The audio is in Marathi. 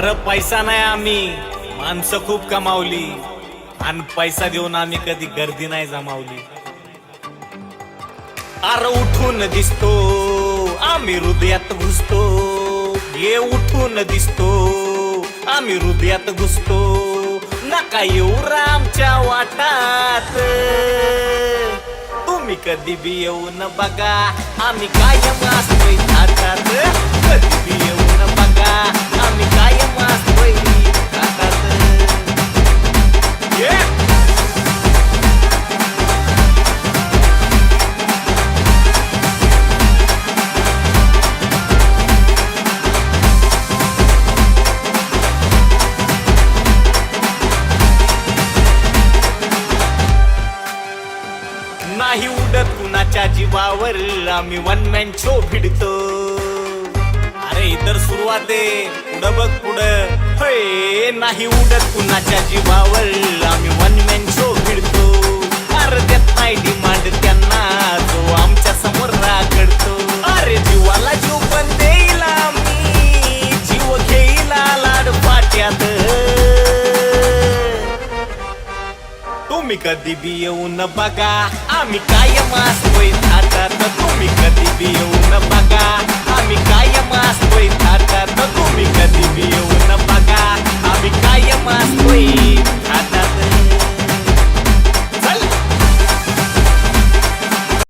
अरे पैसा नाही आम्ही. माणसं खूप कमावली. आणि पैसा देऊन आम्ही कधी गर्दी नाही जमावली. अरे उठून दिसतो. आम्ही हृदयात घुसतो. ये उठून दिसतो. आम्ही हृदयात घुसतो. नका येऊ आमच्या वाटात. तुम्ही कधी बी येऊन बघा. आम्ही कायम असतोय हातात. नाही उडत कुणाच्या जीवावर. आम्ही वन मॅन शो भिडतो. अरे इतर सुरुवात. पुढं बघ पुढं. होय नाही उडत कुणाच्या जीवावर. आम्ही वन तुम्ही कधी बी येऊन बघा. आम्ही कायम असतोय. थाटात तुम्ही कधी बी येऊन बघा.